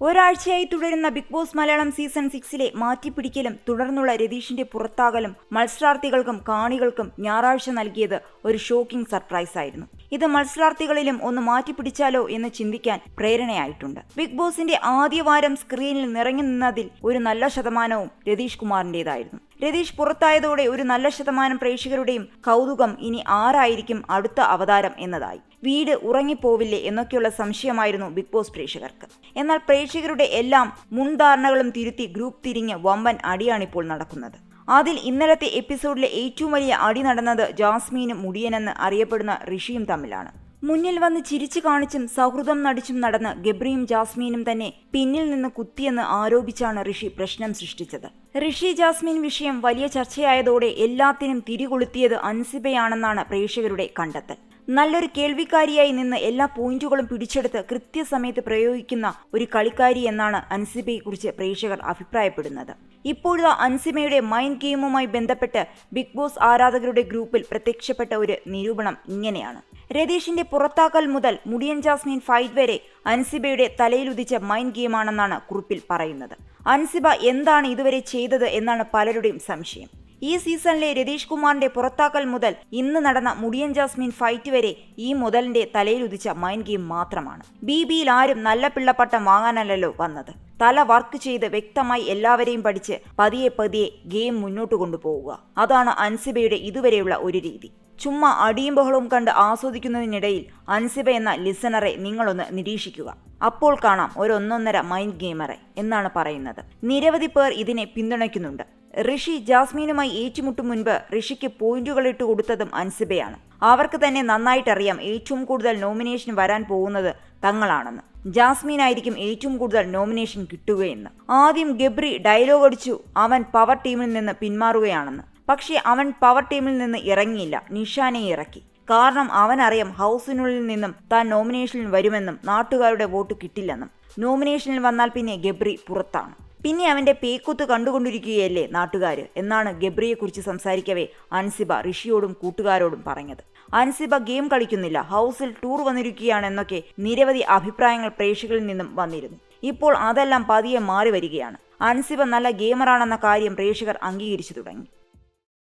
ഒരാഴ്ചയായി തുടരുന്ന big boss Malayalam season സിക്സിലെ മാറ്റിപ്പിടിക്കലും തുടർന്നുള്ള രതീഷിന്റെ പുറത്താകലും മത്സരാർത്ഥികൾക്കും കാണികൾക്കും ഞായറാഴ്ച നൽകിയത് ഒരു ഷോക്കിംഗ് സർപ്രൈസ് ആയിരുന്നു ഇത് മത്സരാർത്ഥികളിലും ഒന്ന് മാറ്റിപ്പിടിച്ചാലോ എന്ന് ചിന്തിക്കാൻ പ്രേരണയായിട്ടുണ്ട്. ബിഗ് ബോസിന്റെ ആദ്യവാരം സ്ക്രീനിൽ നിറങ്ങി നിന്നതിൽ ഒരു നല്ല ശതമാനവും രതീഷ് കുമാറിന്റേതായിരുന്നു. രതീഷ് പുറത്തായതോടെ ഒരു നല്ല ശതമാനം പ്രേക്ഷകരുടെയും കൗതുകം ഇനി ആരായിരിക്കും അടുത്ത അവതാരം എന്നതായി. വീട് ഉറങ്ങിപ്പോവില്ലേ എന്നൊക്കെയുള്ള സംശയമായിരുന്നു ബിഗ് ബോസ് പ്രേക്ഷകർക്ക്. എന്നാൽ പ്രേക്ഷകരുടെ എല്ലാം മുൻധാരണകളും തിരുത്തി ഗ്രൂപ്പ് തിരിഞ്ഞ് വമ്പൻ അടിയാണിപ്പോൾ നടക്കുന്നത്. അതിൽ ഇന്നലത്തെ എപ്പിസോഡിലെ ഏറ്റവും വലിയ അടി നടന്നത് ജാസ്മീനും മുടിയനെന്ന് അറിയപ്പെടുന്ന ഋഷിയും തമ്മിലാണ്. മുന്നിൽ വന്ന് ചിരിച്ചു കാണിച്ചും സൗഹൃദം നടിച്ചും നടന്ന് ഗബ്രിയും ജാസ്മീനും തന്നെ പിന്നിൽ നിന്ന് കുത്തിയെന്ന് ആരോപിച്ചാണ് ഋഷി പ്രശ്നം സൃഷ്ടിച്ചത്. ഋഷി ജാസ്മീൻ വിഷയം വലിയ ചർച്ചയായതോടെ എല്ലാത്തിനും തിരികൊളുത്തിയത് അൻസിബയാണെന്നാണ് പ്രേക്ഷകരുടെ കണ്ടെത്തൽ. നല്ലൊരു കേൾവിക്കാരിയായി നിന്ന് എല്ലാ പോയിന്റുകളും പിടിച്ചെടുത്ത് കൃത്യസമയത്ത് പ്രയോഗിക്കുന്ന ഒരു കളിക്കാരി എന്നാണ് അൻസിബയെക്കുറിച്ച് പ്രേക്ഷകർ അഭിപ്രായപ്പെടുന്നത്. ഇപ്പോഴത്തെ അൻസിമയുടെ മൈൻഡ് ഗെയിമുമായി ബന്ധപ്പെട്ട് ബിഗ് ബോസ് ആരാധകരുടെ ഗ്രൂപ്പിൽ പ്രത്യക്ഷപ്പെട്ട ഒരു നിരൂപണം ഇങ്ങനെയാണ്. രതീഷിന്റെ പുറത്താക്കൽ മുതൽ മുടിയൻ ജാസ്മിൻ ഫൈറ്റ് വരെ അൻസിബയുടെ തലയിലുദിച്ച മൈൻഡ് ഗെയിമാണെന്നാണ് കുറിപ്പിൽ പറയുന്നത്. അൻസിബ എന്താണ് ഇതുവരെ ചെയ്തത് എന്നാണ് പലരുടെയും സംശയം. ഈ സീസണിലെ രതീഷ് കുമാറിന്റെ പുറത്താക്കൽ മുതൽ ഇന്ന് നടന്ന മുടിയൻ ജാസ്മിൻ ഫൈറ്റ് വരെ ഈ മുതലിന്റെ തലയിലുദിച്ച മൈൻഡ് ഗെയിം മാത്രമാണ്. ബി ബിയിൽ ആരും നല്ല പിള്ളപ്പട്ടം വാങ്ങാനല്ലല്ലോ വന്നത്. തല വർക്ക് ചെയ്ത് വ്യക്തമായി എല്ലാവരെയും പഠിച്ച് പതിയെ പതിയെ ഗെയിം മുന്നോട്ട് കൊണ്ടുപോവുക. അതാണ് അൻസിബയുടെ ഇതുവരെയുള്ള ഒരു രീതി. ചുമ്മാ അടിയും ബഹളവും കണ്ട് ആസ്വദിക്കുന്നതിനിടയിൽ അൻസിബ എന്ന ലിസണറെ നിങ്ങളൊന്ന് നിരീക്ഷിക്കുക. അപ്പോൾ കാണാം ഒരൊന്നൊന്നര മൈൻഡ് ഗെയിമറെ എന്നാണ് പറയുന്നത്. നിരവധി പേർ ഇതിനെ പിന്തുണയ്ക്കുന്നുണ്ട്. ഋഷി ജാസ്മീനുമായി ഏറ്റുമുട്ടും മുൻപ് ഋഷിക്ക് പോയിന്റുകൾ ഇട്ട് കൊടുത്തതും അൻസിബയാണ്. അവർക്ക് തന്നെ നന്നായിട്ടറിയാം ഏറ്റവും കൂടുതൽ നോമിനേഷൻ വരാൻ പോകുന്നത് തങ്ങളാണെന്ന്. ജാസ്മീൻ ആയിരിക്കും ഏറ്റവും കൂടുതൽ നോമിനേഷൻ കിട്ടുകയെന്ന്. ആദ്യം ഗബ്രി ഡയലോഗ് അടിച്ചു അവൻ പവർ ടീമിൽ നിന്ന് പിന്മാറുകയാണെന്ന്. പക്ഷേ അവൻ പവർ ടീമിൽ നിന്ന് ഇറങ്ങിയില്ല നിഷാനെ ഇറക്കി. കാരണം അവനറിയാം ഹൗസിനുള്ളിൽ നിന്നും താൻ നോമിനേഷനിൽ വരുമെന്നും നാട്ടുകാരുടെ വോട്ട് കിട്ടില്ലെന്നും. നോമിനേഷനിൽ വന്നാൽ പിന്നെ ഗബ്രി പുറത്താണ്. പിന്നെ അവന്റെ പേക്കുത്ത് കണ്ടുകൊണ്ടിരിക്കുകയല്ലേ നാട്ടുകാർ എന്നാണ് ഗബ്രിയെക്കുറിച്ച് സംസാരിക്കവേ അൻസിബ ഋഷിയോടും കൂട്ടുകാരോടും പറഞ്ഞത്. അൻസിബ ഗെയിം കളിക്കുന്നില്ല. ഹൗസിൽ ടൂർ വന്നിരിക്കുകയാണെന്നൊക്കെ നിരവധി അഭിപ്രായങ്ങൾ പ്രേക്ഷകരിൽ നിന്നും വന്നിരുന്നു. ഇപ്പോൾ അതെല്ലാം പതിയെ മാറി വരികയാണ്. അൻസിബ നല്ല ഗെയിമറാണെന്ന കാര്യം പ്രേക്ഷകർ അംഗീകരിച്ചു തുടങ്ങി.